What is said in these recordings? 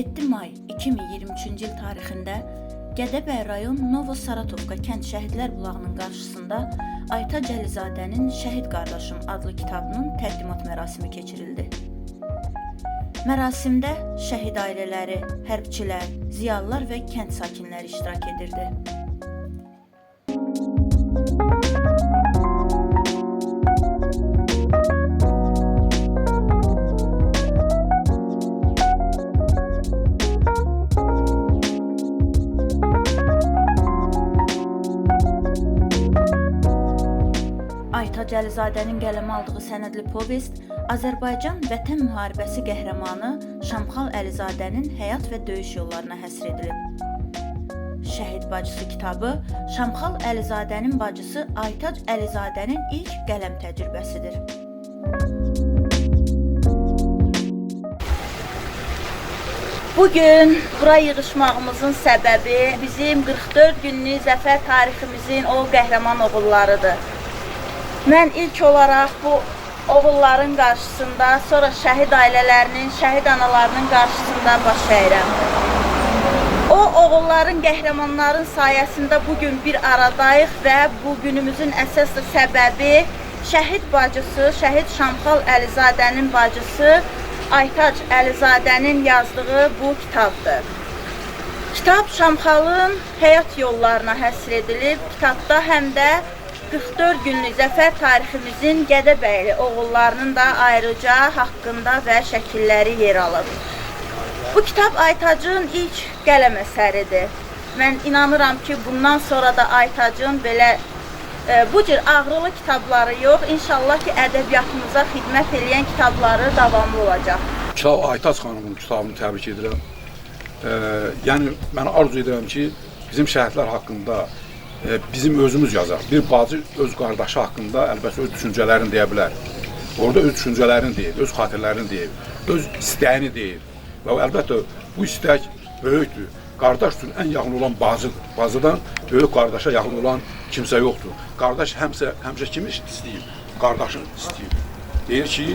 27 may 2023-cü il tarixində Gədəbəy rayon Novo Saratovka kənd Şəhidlər bulağının qarşısında Ayta Cəlizadənin Şəhid qardaşım adlı kitabının təqdimat mərasimi keçirildi. Mərasimdə şəhid ailələri, hərbçilər, ziyalılar və kənd sakinləri iştirak edirdi. Ayta Cəlizadənin qələmə aldığı sənədli povest Azərbaycan Vətən müharibəsi qəhrəmanı Şamxal Əlizadənin həyat və döyüş yollarına həsr edilib. Şəhid bacısı kitabı Şamxal Əlizadənin bacısı Aytac Əlizadənin ilk qələm təcrübəsidir. Bu gün bura yığışmağımızın səbəbi bizim 44 günlük zəfər tariximizin o qəhrəman oğullarıdır. Mən ilk olaraq bu oğulların qarşısında, sonra şəhid ailələrinin, şəhid analarının qarşısında baş əyirəm. O oğulların, qəhrəmanların sayəsində bu gün bir aradayıq və bu günümüzün əsas səbəbi şəhid bacısı, şəhid Şamxal Əlizadənin bacısı Aytac Əlizadənin yazdığı bu kitabdır. Kitab Şamxalın həyat yollarına həsr edilib. Kitabda həm də 44 günlük zəfər tariximizin Gədəbəyli oğullarının da ayrıca haqqında və şəkilləri yer alıb. Bu kitab Aytacın ilk qələm əsəridir. Mən inanıram ki, bundan sonra da Aytacın belə e, bu cür ağrılı kitabları yox, inşallah ki, ədəbiyyatımıza xidmət edən kitabları davamlı olacaq. Kitab Aytaç xanımın kitabını təbrik edirəm. E, yəni mən arzu edirəm ki, bizim şəhidlər haqqında bizim özümüz yazaq. Bir bacı öz qardaşı haqqında əlbəttə öz düşüncələrini deyə bilər. Orada öz düşüncələrini deyir, öz xatirələrini deyir, öz istəyini deyir. Və əlbəttə bu istək böyükdür. Qardaş üçün ən yaxın olan bacıdır. Bacıdan böyük qardaşa yaxın olan kimsə yoxdur. Qardaş həmsə həmişə kimi istəyir? Qardaşını istəyir. Deyir ki,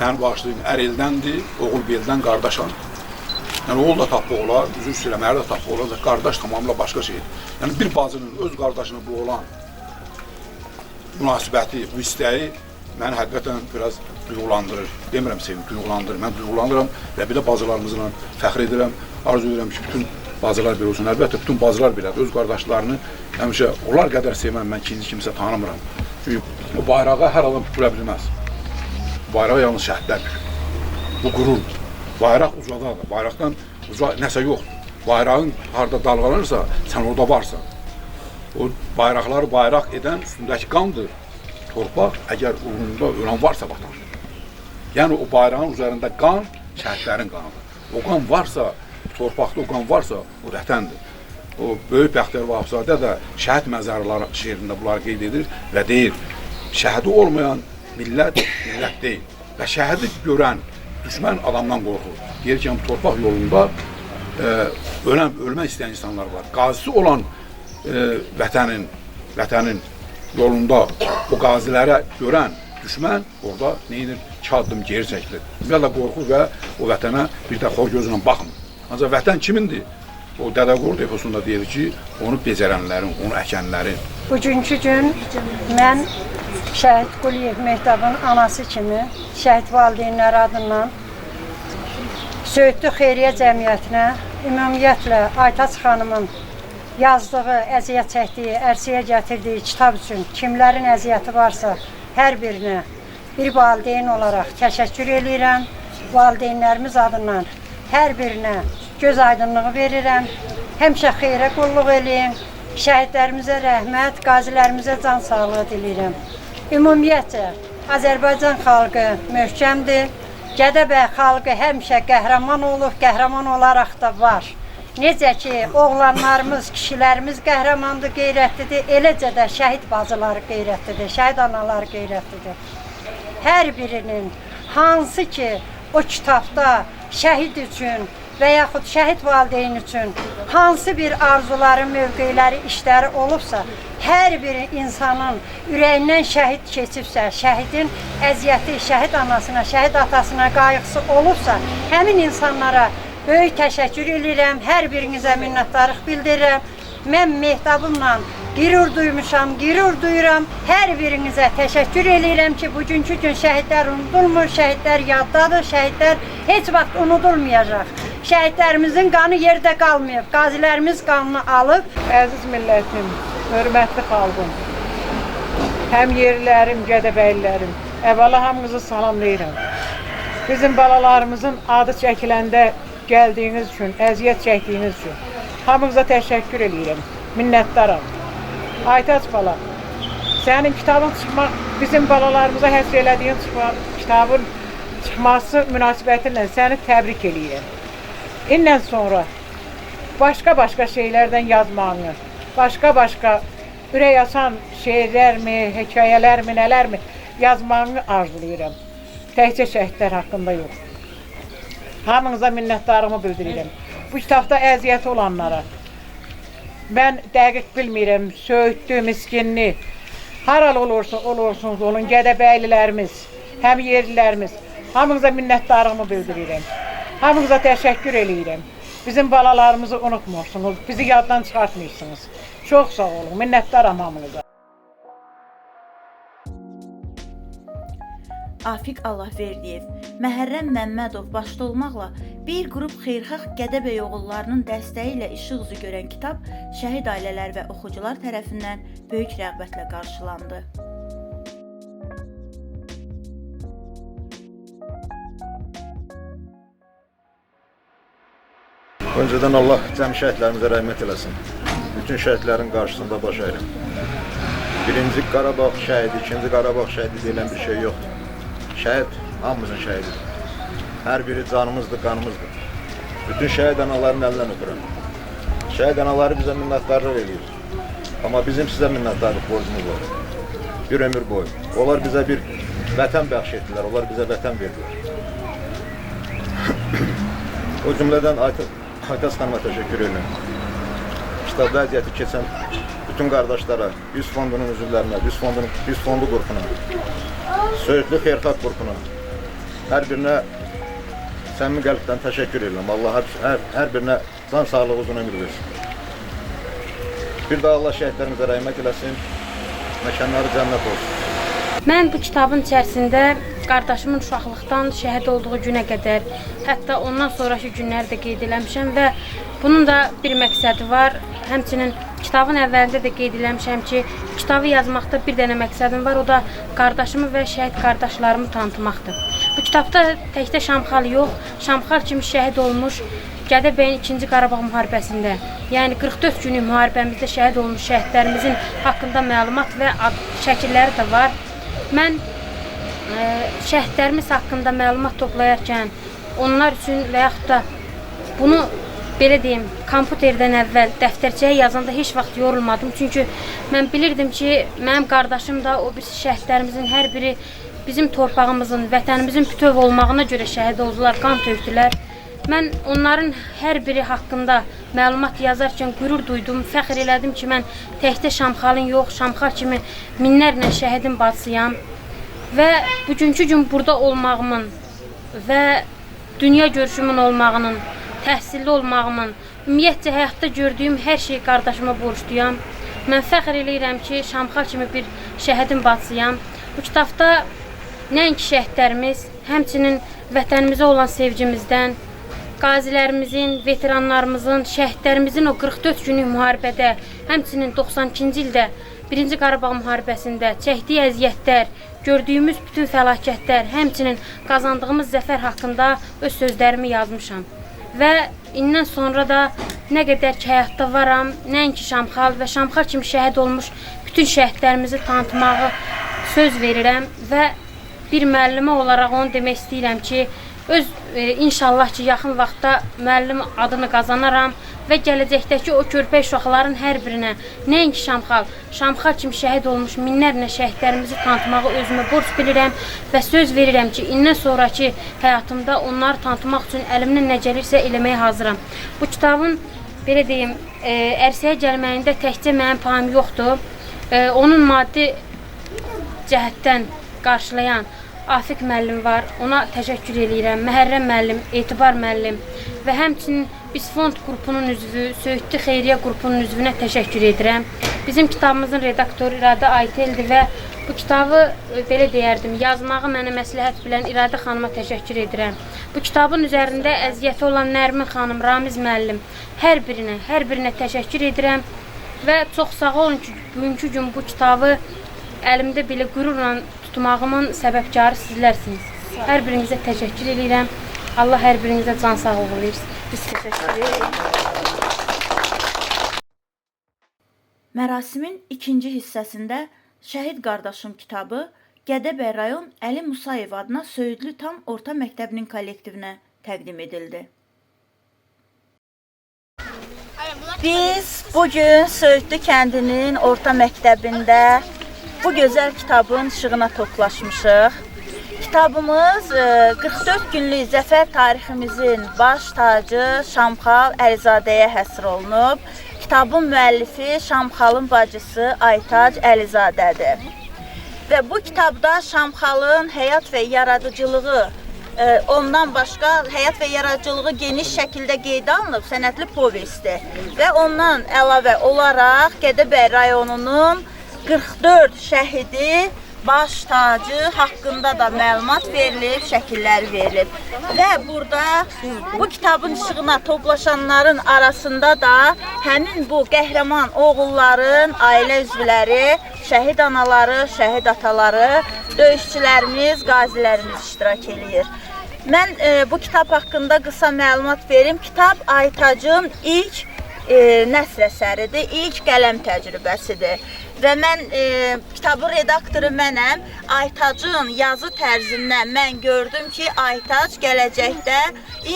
Mən bağışlayın, ər eldəndir, oğul beldən qardaşam. Yəni oğul da tapıq olar, üzün istəyirəm, ər də tapıq olar, qardaş tamamilə başqa şeydir. Yəni bir bacının öz qardaşına bu olan münasibəti, bu istəyi məni həqiqətən biraz duyğulandırır. Demirəm sevim, duyğulandırır. Mən duyğulanıram və belə bacılarımızla fəxr edirəm. Arzu edirəm ki, bütün bacılar belə olsun. Əlbəttə bütün bacılar belədir. Öz qardaşlarını həmişə onlar qədər sevməm mən ikinci kimsə tanımıram. Çünki o bayrağı hər adam tüpürə bilməz. Bayrağı yalnız şəhidlər bükür. Bu qürur. Bayraq ucadadır. Bayraqdan uca nəsə yoxdur. Bayrağın harda dalğalanırsa, sən orada varsan. O bayraqları bayraq edən üstündəki qandır. Torpaq əgər uğrunda ölən varsa vatan. Yəni o bayrağın üzərində qan şəhidlərin qanıdır. O qan varsa, torpaqda o qan varsa, o vətəndir. O böyük Bəxtiyar Vahabzadə də şəhid məzarları şeirində bunları qeyd edir və deyir: şəhidi olmayan millət millət deyil. Və şəhidi görən düşmən adamdan qorxur. Deyir ki, torpaq yolunda e, ölən, ölmək istəyən insanlar var. Qazisi olan e, vətənin, vətənin yolunda o qazilərə görən düşmən orada neyinir? İki addım geri çəkilir. Ümumiyyətlə qorxur və o vətənə bir də xor gözlə baxmır. Ancaq vətən kimindir? O Dədə Qorqud deposunda deyir ki, onu becərənlərin, onu əkənlərin. Bugünkü gün mən Şəhid Quliyev Mehtabın anası kimi şəhid valideynləri adından Söğütlü Xeyriyyə Cəmiyyətinə ümumiyyətlə Aytaç xanımın yazdığı, əziyyət çəkdiyi, ərsəyə gətirdiyi kitab üçün kimlərin əziyyəti varsa hər birinə bir valideyn olaraq təşəkkür edirəm. Valideynlərimiz adından hər birinə göz aydınlığı verirəm. Həmişə xeyrə qulluq eləyin. Şəhidlərimizə rəhmət, qazilərimizə can sağlığı diləyirəm. Ümumiyyətcə Azərbaycan xalqı möhkəmdir. Gədəbəy xalqı həmişə qəhrəman olub, qəhrəman olaraq da var. Necə ki, oğlanlarımız, kişilərimiz qəhrəmandır, qeyrətlidir, eləcə də şəhid bacıları qeyrətlidir, şəhid anaları qeyrətlidir. Hər birinin hansı ki, o kitabda şəhid üçün və yaxud şəhid valideyn üçün hansı bir arzuları, mövqeləri, işləri olubsa, hər bir insanın ürəyindən şəhid keçibsə, şəhidin əziyyəti, şəhid anasına, şəhid atasına qayğısı olubsa, həmin insanlara böyük təşəkkür edirəm. Hər birinizə minnətdarlıq bildirirəm. Mən Mehtabımla qürur duymuşam, qürur duyuram. Hər birinizə təşəkkür edirəm ki, bugünkü gün şəhidlər unudulmur, şəhidlər yaddadır, şəhidlər heç vaxt unudulmayacaq. Şəhidlərimizin qanı yerdə qalmayıb, qazilərimiz qanını alıb. Əziz millətim, hörmətli xalqım, həm yerlərim, gədəbəylilərim, əvvəla hamınızı salamlayıram. Bizim balalarımızın adı çəkiləndə gəldiyiniz üçün, əziyyət çəkdiyiniz üçün hamınıza təşəkkür edirəm, minnətdaram. Aytaç bala, sənin kitabın çıxmaq, bizim balalarımıza həsr elədiyin çıxma, kitabın çıxması münasibətilə səni təbrik edirəm. İndən sonra başqa-başqa şeylərdən yazmağını, başqa-başqa ürək açan şeirlərmi, hekayələrmi, nələrmi yazmağını arzulayıram. Təkcə şəhidlər haqqında yox. Hamınıza minnətdarımı bildirirəm. Bu kitabda əziyyəti olanlara. Mən dəqiq bilmirəm, söyüddü, miskinli. Haral olursa olursunuz olun, gədəbəylilərimiz, həm yerlilərimiz. Hamınıza minnətdarımı bildirirəm. Hamınıza təşəkkür eləyirəm. Bizim balalarımızı unutmursunuz, bizi yaddan çıxartmırsınız. Çox sağ olun, minnətdaram hamınıza. Afiq Allahverdiyev, Məhərrəm Məmmədov başda olmaqla bir qrup xeyirxah Gədəbəy oğullarının dəstəyi ilə işıq üzü görən kitab şəhid ailələr və oxucular tərəfindən böyük rəğbətlə qarşılandı. Öncədən Allah cəmi şəhidlərimizə rəhmət eləsin. Bütün şəhidlərin qarşısında baş əyrim. Birinci Qarabağ şəhidi, ikinci Qarabağ şəhidi deyilən bir şey yoxdur. Şəhid hamımızın şəhididir. Hər biri canımızdır, qanımızdır. Bütün şəhid anaların əlindən öpürəm. Şəhid anaları bizə minnətdarlıq eləyir. Amma bizim sizə minnətdarlıq borcumuz var. Bir ömür boyu. Onlar bizə bir vətən bəxş etdilər, onlar bizə vətən verdilər. O cümlədən Aytə- Aytas xanıma təşəkkür edirəm. Kitabda əziyyəti keçən bütün qardaşlara, 100 fondunun üzvlərinə, 100 fondunun 100 fondu qrupuna, Söğütlü Xeyirxalq qrupuna, hər birinə səmimi qəlbdən təşəkkür edirəm. Allah hər, hər, hər birinə can sağlığı uzun ömür versin. Bir daha Allah şəhidlərimizə rəhmət eləsin, məkanları cənnət olsun. Mən bu kitabın içərisində qardaşımın uşaqlıqdan şəhid olduğu günə qədər, hətta ondan sonrakı günləri də qeyd eləmişəm və bunun da bir məqsədi var. Həmçinin kitabın əvvəlində də qeyd eləmişəm ki, kitabı yazmaqda bir dənə məqsədim var, o da qardaşımı və şəhid qardaşlarımı tanıtmaqdır. Bu kitabda təkcə Şamxal yox, Şamxal kimi şəhid olmuş Gədəbəyin 2-ci Qarabağ müharibəsində, yəni 44 günlük müharibəmizdə şəhid olmuş şəhidlərimizin haqqında məlumat və şəkilləri də var. Mən şəhidlərimiz haqqında məlumat toplayarkən onlar üçün və yaxud da bunu belə deyim, kompüterdən əvvəl dəftərçəyə yazanda heç vaxt yorulmadım. Çünki mən bilirdim ki, mənim qardaşım da o birisi şəhidlərimizin hər biri bizim torpağımızın, vətənimizin bütöv olmağına görə şəhid oldular, qan tökdülər. Mən onların hər biri haqqında məlumat yazarkən qürur duydum, fəxr elədim ki, mən təkcə Şamxalın yox, Şamxal kimi minlərlə şəhidin bacısıyam. Və bugünkü gün burada olmağımın və dünya görüşümün olmağının, təhsilli olmağımın, ümumiyyətcə həyatda gördüyüm hər şeyi qardaşıma borcluyam. Mən fəxr eləyirəm ki, Şamxal kimi bir şəhidin bacısıyam. Bu kitabda nəinki şəhidlərimiz, həmçinin vətənimizə olan sevgimizdən, qazilərimizin, veteranlarımızın, şəhidlərimizin o 44 günlük müharibədə, həmçinin 92-ci ildə 1-ci Qarabağ müharibəsində çəkdiyi əziyyətlər, gördüyümüz bütün fəlakətlər, həmçinin qazandığımız zəfər haqqında öz sözlərimi yazmışam. Və indən sonra da nə qədər ki həyatda varam, nəinki Şamxal və Şamxal kimi şəhid olmuş bütün şəhidlərimizi tanıtmağı söz verirəm və bir müəllimə olaraq onu demək istəyirəm ki, öz e, inşallah ki yaxın vaxtda müəllim adını qazanaram və gələcəkdəki o körpə uşaqların hər birinə nəinki Şamxal, Şamxal kimi şəhid olmuş minlərlə şəhidlərimizi tanıtmağı özümə borc bilirəm və söz verirəm ki, indən sonrakı həyatımda onları tanıtmaq üçün əlimdən nə gəlirsə eləməyə hazıram. Bu kitabın belə deyim, e, ərsəyə gəlməyində təkcə mənim payım yoxdur. E, onun maddi cəhətdən qarşılayan Afiq müəllim var. Ona təşəkkür eləyirəm. Məhərrəm müəllim, Etibar müəllim və həmçinin biz fond qrupunun üzvü, Söyüdlü Xeyriyyə qrupunun üzvünə təşəkkür edirəm. Bizim kitabımızın redaktoru İradə Ayteldir və bu kitabı e, belə deyərdim, yazmağı mənə məsləhət bilən İradə xanıma təşəkkür edirəm. Bu kitabın üzərində əziyyəti olan Nərmin xanım, Ramiz müəllim, hər birinə, hər birinə təşəkkür edirəm və çox sağ olun ki, bugünkü gün bu kitabı əlimdə belə qürurla tutmağımın səbəbkarı sizlərsiniz. Hər birinizə təşəkkür edirəm. Allah hər birinizə can sağlığı versin. Biz təşəkkür. Mərasimin ikinci hissəsində Şəhid qardaşım kitabı Gədəbəy rayon Əli Musayev adına Söyüdlü Tam Orta Məktəbinin kollektivinə təqdim edildi. Biz bu gün Söyüdlü kəndinin orta məktəbində bu gözəl kitabın işığına toplaşmışıq. Kitabımız e, 44 günlük zəfər tariximizin baş tacı Şamxal Əlizadəyə həsr olunub. Kitabın müəllifi Şamxalın bacısı Aytac Əlizadədir. Və bu kitabda Şamxalın həyat və yaradıcılığı e, ondan başqa həyat və yaradıcılığı geniş şəkildə qeydə alınıb sənətli povestdir. Və ondan əlavə olaraq Gədəbəy rayonunun 44 şəhidi baş tacı haqqında da məlumat verilib, şəkilləri verilib. Və burada bu kitabın işığına toplaşanların arasında da həmin bu qəhrəman oğulların ailə üzvləri, şəhid anaları, şəhid ataları, döyüşçülərimiz, qazilərimiz iştirak eləyir. Mən e, bu kitab haqqında qısa məlumat verim. Kitab Aytacın ilk e, nəsr əsəridir, ilk qələm təcrübəsidir. Və mən e, kitabın redaktoru mənəm. Aytacın yazı tərzindən mən gördüm ki, Aytac gələcəkdə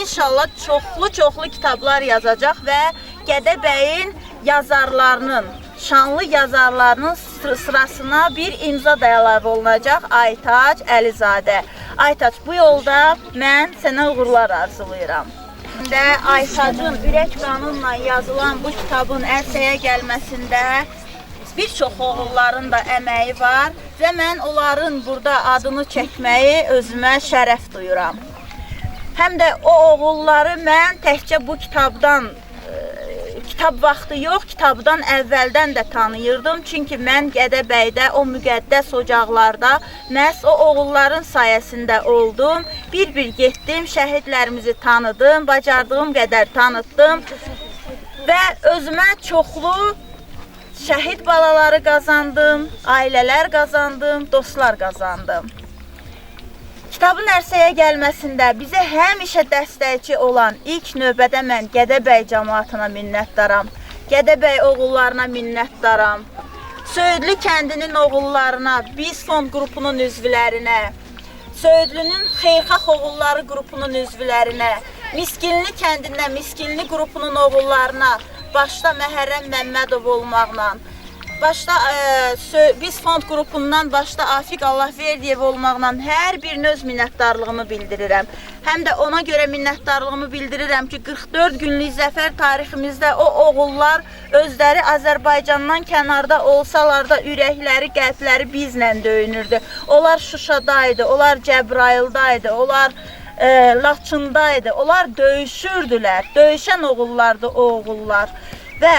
inşallah çoxlu-çoxlu kitablar yazacaq və Gədəbəyin yazarlarının, şanlı yazarlarının sı- sırasına bir imza da əlavə olunacaq Aytac Əlizadə. Aytac, bu yolda mən sənə uğurlar arzulayıram. Və Aytacın ürək qanunla yazılan bu kitabın ərsəyə gəlməsində bir çox oğulların da əməyi var və mən onların burada adını çəkməyi özümə şərəf duyuram. Həm də o oğulları mən təkcə bu kitabdan kitab vaxtı yox, kitabdan əvvəldən də tanıyırdım. Çünki mən Gədəbəydə o müqəddəs ocaqlarda məhz o oğulların sayəsində oldum. Bir-bir getdim, şəhidlərimizi tanıdım, bacardığım qədər tanıtdım və özümə çoxlu şəhid balaları qazandım, ailələr qazandım, dostlar qazandım. Kitabın ərsəyə gəlməsində bizə həmişə dəstəkçi olan ilk növbədə mən Gədəbəy cəmaatına minnətdaram. Gədəbəy oğullarına minnətdaram. Söyüdlü kəndinin oğullarına, Biz fond qrupunun üzvlərinə, Söyüdlünün Xeyirxax oğulları qrupunun üzvlərinə, Miskinli kəndindən Miskinli qrupunun oğullarına, başda Məhərrəm Məmmədov olmaqla, başda e, Biz fond qrupundan başda Afiq Allahverdiyev olmaqla hər birinə öz minnətdarlığımı bildirirəm. Həm də ona görə minnətdarlığımı bildirirəm ki, 44 günlük zəfər tariximizdə o oğullar özləri Azərbaycandan kənarda olsalar da ürəkləri, qəlbləri bizlə döyünürdü. Onlar Şuşadaydı, onlar Cəbrayıldaydı, onlar e, Laçındaydı. Onlar döyüşürdülər. Döyüşən oğullardı o oğullar. Və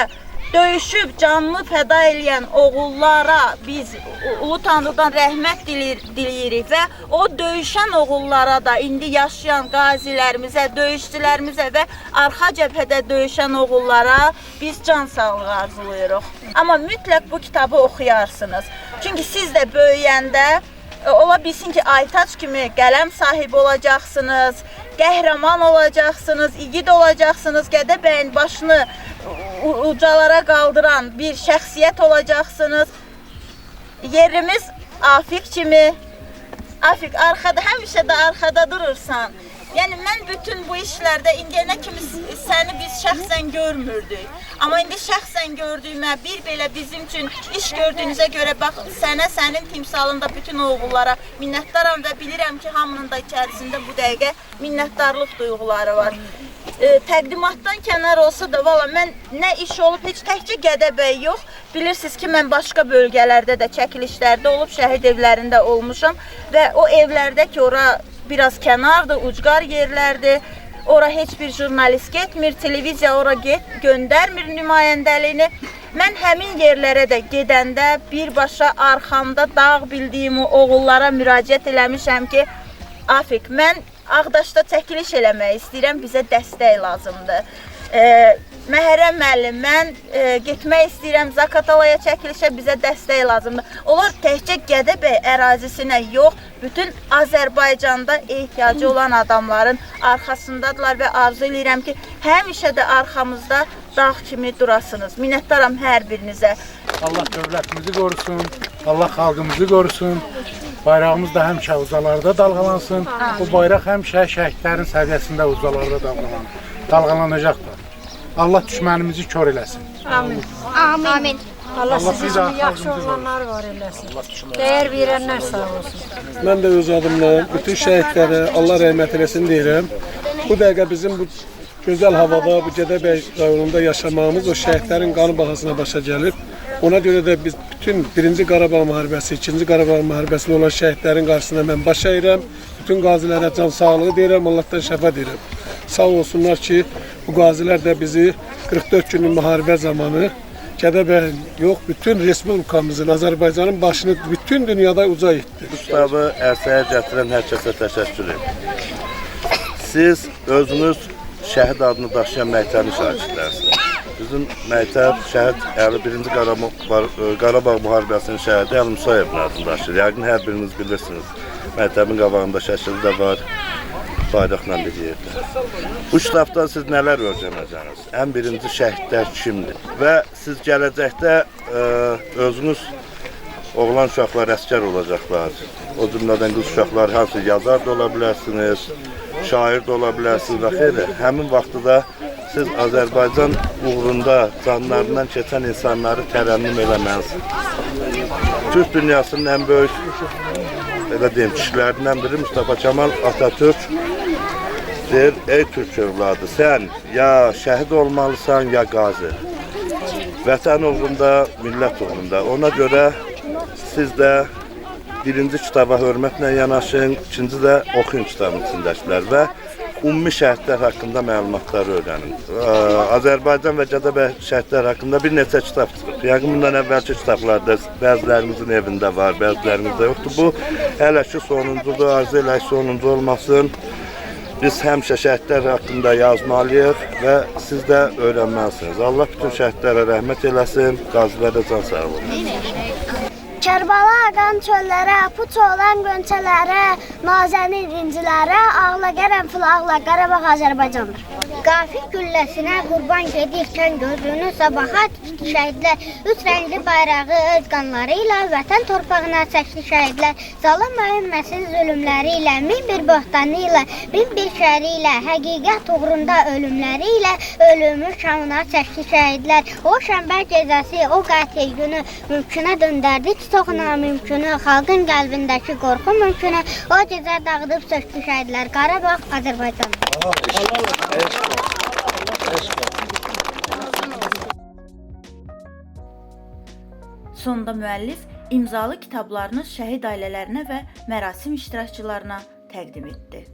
döyüşüb canını fəda eləyən oğullara biz Ulu Tanrıdan rəhmət dilir, diləyirik və o döyüşən oğullara da indi yaşayan qazilərimizə, döyüşçülərimizə və arxa cəbhədə döyüşən oğullara biz can sağlığı arzulayırıq. Amma mütləq bu kitabı oxuyarsınız. Çünki siz də böyüyəndə E, Ola bilsin ki, Aytaç kimi qələm sahibi olacaqsınız, qəhrəman olacaqsınız, igid olacaqsınız, Gədəbəyin başını ucalara qaldıran bir şəxsiyyət olacaqsınız. Yerimiz Afiq kimi. Afiq arxada, həmişə də arxada durursan. Yəni mən bütün bu işlərdə indiyənə kimi səni biz şəxsən görmürdük. Amma indi şəxsən gördüyümə bir belə bizim üçün iş gördüyünüzə görə bax sənə, sənin timsalında bütün oğullara minnətdaram və bilirəm ki, hamının da içərisində bu dəqiqə minnətdarlıq duyğuları var. E, təqdimatdan kənar olsa da valla mən nə iş olub heç təkcə Gədəbəy yox. Bilirsiniz ki, mən başqa bölgələrdə də çəkilişlərdə olub, şəhid evlərində olmuşam və o evlərdə ki, ora biraz kənardır, ucqar yerlərdir. Ora heç bir jurnalist getmir, televiziya ora get göndərmir nümayəndəliyini. Mən həmin yerlərə də gedəndə birbaşa arxamda dağ bildiyim oğullara müraciət eləmişəm ki, Afik, mən Ağdaşda çəkiliş eləmək istəyirəm, bizə dəstək lazımdır. E, Məhərrəm müəllim, mən e, getmək istəyirəm Zakatalaya çəkilişə, bizə dəstək lazımdır. Onlar təkcə Gədəbəy ərazisinə yox, bütün Azərbaycanda ehtiyacı olan adamların arxasındadılar və arzu edirəm ki, həmişə də arxamızda dağ kimi durasınız. Minnətdaram hər birinizə. Allah dövlətimizi qorusun, Allah xalqımızı qorusun. Bayrağımız da həmişə ucalarda dalğalansın. Bu bayraq həmişə şəhidlərin səviyyəsində ucalarda dalğalanır. Dalğalanacaq da. Allah düşmənimizi kör eləsin. Amin. Allah Allah sizi yaxşı olanlar var eləsin. Dəyər verənlər sağ olsun. Mən də öz adımla bütün şəhidlərə Allah rəhmət eləsin deyirəm. Bu dəqiqə bizim bu gözəl havada, bu Gədəbəy rayonunda yaşamağımız o şəhidlərin qanı bahasına başa gəlir. Ona görə də biz bütün 1-ci Qarabağ müharibəsi, 2-ci Qarabağ müharibəsində olan şəhidlərin qarşısına mən baş əyirəm. Bütün qazilərə can sağlığı deyirəm, Allahdan şəfa deyirəm. Sağ olsunlar ki, bu qazilər də bizi 44 günlük müharibə zamanı Gədəbəyin yox, bütün respublikamızın, Azərbaycanın başını bütün dünyada uca etdi. Bu kitabı ərsəyə gətirən hər kəsə təşəkkür. Siz özünüz şəhid adını daşıyan məktəbin şagirdlərsiniz. Bizim məktəb şəhid 51-ci Qarabağ, müharibəsinin şəhidi Əli Musayevin adını daşıyır. Yəqin hər biriniz bilirsiniz. Məktəbin qabağında şəkili də var bayraqla bir yerdə. Bu kitabdan siz nələr öyrənəcəksiniz? Ən birinci şəhidlər kimdir? Və siz gələcəkdə ə, özünüz oğlan uşaqlar əskər olacaqlar. O cümlədən qız uşaqlar hansı yazar da ola bilərsiniz, şair də ola bilərsiniz və xeyli. Həmin vaxtda siz Azərbaycan uğrunda canlarından keçən insanları tərənnüm eləməlisiniz. Türk dünyasının ən böyük belə biri Mustafa Kemal Atatürk deyir, ey Türk övladı, sən ya şəhid olmalısan, ya qazi. Vətən uğrunda, millət uğrunda. Ona görə siz də birinci kitaba hörmətlə yanaşın, ikinci də oxuyun kitabın içindəkilər və ümumi şəhidlər haqqında məlumatları öyrənin. Azərbaycan və Gədəbəy şəhidlər haqqında bir neçə kitab çıxıb. Yəqin bundan əvvəlki kitablarda bəzilərimizin evində var, bəzilərimizdə yoxdur. Bu hələ ki sonuncudur, arzu elək sonuncu olmasın. Biz həmişə şəhidlər haqqında yazmalıyıq və siz də öyrənməlisiniz. Allah bütün şəhidlərə rəhmət eləsin, qazilərə can sağlığı olsun. Kərbəla aqan çöllərə, puç olan qönçələrə, nazənin incilərə, ağla qərəm filağla Qarabağ Azərbaycandır. Qafil gülləsinə qurban gedirkən gözünü sabaha tutdu şəhidlər, üç rəngli bayrağı öz qanları ilə vətən torpağına çəkdi şəhidlər. Zalim ümməsin zulümləri ilə, min bir böhtanı ilə, min bir şəri ilə, həqiqət uğrunda ölümləri ilə ölümü şanına çəkdi şəhidlər. O şənbə gecəsi, o qatil günü mümkünə döndərdi ki, çox namümkünü, xalqın qəlbindəki qorxu mümkünü. O gecə dağıdıb sökdü şəhidlər. Qarabağ Azərbaycan. Sonda müəllif imzalı kitablarını şəhid ailələrinə və mərasim iştirakçılarına təqdim etdi.